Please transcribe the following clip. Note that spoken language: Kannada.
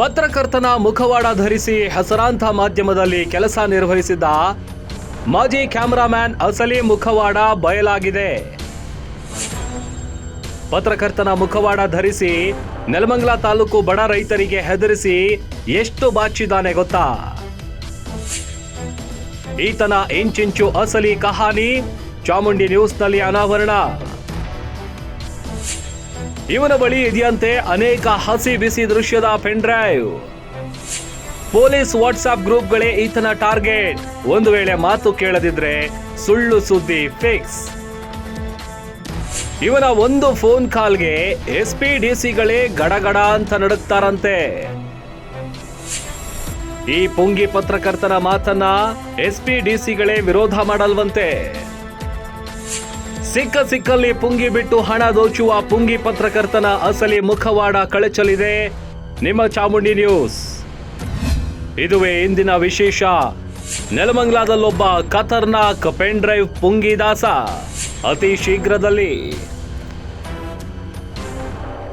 ಪತ್ರಕರ್ತನ ಮುಖವಾಡ ಧರಿಸಿ ಹೆಸರಾಂತ ಮಾಧ್ಯಮದಲ್ಲಿ ಕೆಲಸ ನಿರ್ವಹಿಸಿದ್ದ ಮಾಜಿ ಕ್ಯಾಮರಾಮ್ಯಾನ್ ಅಸಲಿ ಮುಖವಾಡ ಬಯಲಾಗಿದೆ. ಪತ್ರಕರ್ತನ ಮುಖವಾಡ ಧರಿಸಿ ನೆಲಮಂಗಲ ತಾಲೂಕು ಬಡ ರೈತರಿಗೆ ಹೆದರಿಸಿ ಎಷ್ಟು ಬಾಚಿದಾನೆ ಗೊತ್ತಾ? ಈತನ ಇಂಚಿಂಚು ಅಸಲಿ ಕಹಾನಿ ಚಾಮುಂಡಿ ನ್ಯೂಸ್ನಲ್ಲಿ ಅನಾವರಣ. ಇವನ ಬಳಿ ಇದೆಯಂತೆ ಅನೇಕ ಹಸಿ ಬಿಸಿ ದೃಶ್ಯದ ಪೆನ್ ಡ್ರೈವ್ ಪೊಲೀಸ್ ವಾಟ್ಸ್ಆಪ್ ಗ್ರೂಪ್ಗಳೇ ಈತನ ಟಾರ್ಗೆಟ್. ಒಂದು ವೇಳೆ ಮಾತು ಕೇಳದಿದ್ರೆ ಸುಳ್ಳು ಸುದ್ದಿ ಫಿಕ್ಸ್ ಇವನ ಒಂದು ಫೋನ್ ಕಾಲ್ಗೆ ಎಸ್ ಪಿ ಸಿಗಳೇ ಗಡಗಡ ಅಂತ ನಡುಕ್ತಾರಂತೆ ಈ ಪುಂಗಿ ಪತ್ರಕರ್ತನ ಮಾತನ್ನ ಎಸ್ ಪಿ ಸಿಗಳೇ ವಿರೋಧ ಮಾಡಲ್ವಂತೆ. ಸಿಕ್ಕ ಸಿಕ್ಕಲ್ಲಿ ಪುಂಗಿ ಬಿಟ್ಟು ಹಣ ದೋಚುವ ಪುಂಗಿ ಪತ್ರಕರ್ತನ ಅಸಲಿ ಮುಖವಾಡ ಕಳಚಲಿದೆ. ನಿಮ್ಮ ಚಾಮುಂಡಿ ನ್ಯೂಸ್. ಇದುವೇ ಇಂದಿನ ವಿಶೇಷ. ನೆಲಮಂಗ್ಲಾದಲ್ಲೊಬ್ಬ ಖತರ್ನಾಕ್ ಪೆನ್ ಡ್ರೈವ್ ಪುಂಗಿ ದಾಸ. ಅತಿ ಶೀಘ್ರದಲ್ಲಿ.